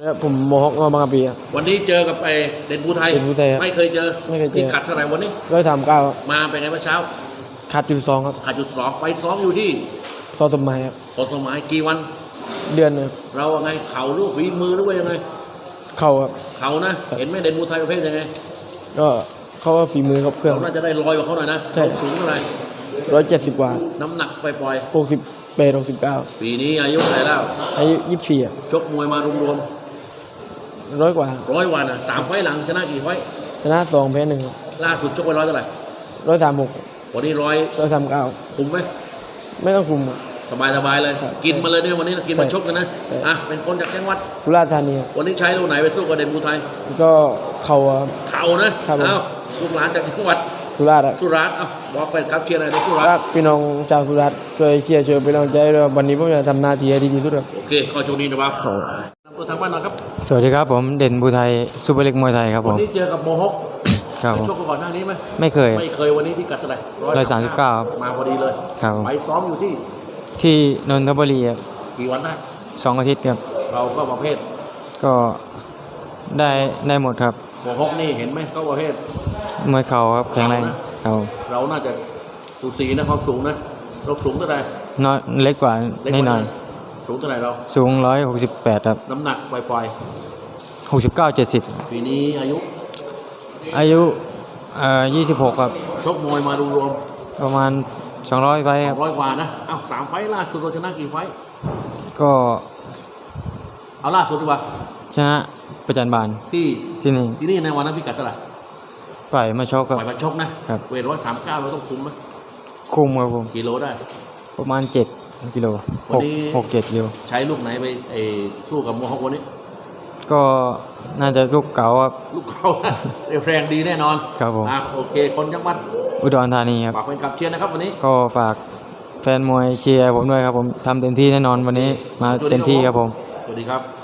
ครับผมโมฮอกมาบางกะปีครับ วันนี้เจอกับไอเด่นภูไทยเด่นภูไทยครับไม่เคยเจอไม่เคยเจอที่กัดเท่าไหร่วันนี้ร้อยสามเก้ามาเป็นไงเมื่อเช้าขาดจุดสองครับขาดจุดสองไปซ้อมอยู่ที่ซอสมหมายครับโอสมัยกี่วัน เดือนหนึงเราไงเข่าหรือฝีมือหรือว่ายังไง เข่าครับ เข่านะ เห็นไหมเด่นภูไทยประเภทยังไงก็เขาว่าฝีมือครับเครื่อง เราน่าจะได้ลอยกว่าเขาหน่อยนะใช่เราสูงเท่าไหร่ร้อยเจ็ดสิบกว่าน้ำหนักปล่อยหกสิบแปดหกสิบเก้าๆปีนี้อายุเท่าไหร่แล้วอายุยี่สิบสี่ชกมวยมารวม ร้อยกว่าๆร้อยวันอะสามไฟล์หลังชนะกี่ไฟล์ชนะสองแพ้หนึ่งล่าสุดชกไปร้อยเท่าไหร่ร้อยสามหกวันนี้ร้อยร้อยสามเก้าคุมไหมไม่ต้องคุมครับสบายสบายๆเลยครับกินมาเลยเนี่ยวันนี้นะกินมาใช่ชกกันนะใช่อะเป็นคนจากจังหวัดสุราษฎร์ธานีครับวันนี้ใช้ลูกไหนไปสู้กับเด่นภูไทยก็เข่าครับเข่านะครับผมเอ้าลูกหลานจากจังหวัดสุราษฎร์ครับสุราษฎร์เอ้าบอกแฟนครับเชียร์อะไรในสุราษรัฎกร์พี่น้องชาวสุราษฎร์ช่วยเชียร์ช่วยเป็นกำลังใจด้วยวันนี้ผมจะทำหน้าที่ให้ดีที่สุดครับโอเคขอโชคดีนะครับนำ ตัวทางบ้านนอยครับสวัสดีครับผมเด่นบูไทยซูเปอร์เล็กมวยไทยครับผวันมนี้เจอกับโมฮกครับไปผมชกกันก่อนหน้านี้ไหมไม่เคย ไม่เคยวันนี้พี่กัดเท่าไหร่ร้อยสามสิบเก้าครับมาพอดีเลยครับผม ไปซ้อมอยู่ที่ที่นนทบุรีครับกี่วันได้สองอาทิตย์ครับ เราก็ประเภทก็ได้ได้หมดครับโมฮกนี่เห็นไหมก็ประเภท มวยเข่าครับแข็งแรงเข่านะครับผมเราน่าจะสูสีนะความสูงนะเราสูงเท่าไหร่น้อยเล็กกว่านิดหน่ว่าอย สูงเท่าไหร่เราสูงร้อยหกสิบแปดครับ น้ำหนักปล่อยหกสิบเก้าเจ็ดสิบๆปีนี้อายุอายุเอ่อยี่สิบหกครับ ชกมวยมารวมประมาณสองร้อยไฟๆครับร้อยกว่านะเอ้าสามไฟล์ล่าสุดเราชนะกี่ไฟล์ก็เอาล่าสุดดีกว่าชนะประจันบานที่ที่นี่ที่นี่ในวันนั้นพี่กัดเท่าไหร่ปล่อยมาชกปครับ ล่อยมาชกนะครับ เวทร้อยสามเก้าเราต้องคุมไหมคุมครับผมกิโลได้ประมาณเจ็ด กิโลวัหนกนี้หกเจ็ดกิโลใช้ลูกไหนไปเออสู้กับโมฮอกวันนี้ ก็น่าจะลูกเก๋าครับลูกเขาแรงดีแน่นอนครับผมอะโอเคคนจังหวัดอุดรธานีครับฝากเป็นกับเชียร์นะครับวันนี้ก็ฝากแฟนมวยเชียร์ผมด้วยครับผมทำเต็มที่แน่นอนวันนี้มาเต็มที่ครับผมสวัสดีครับ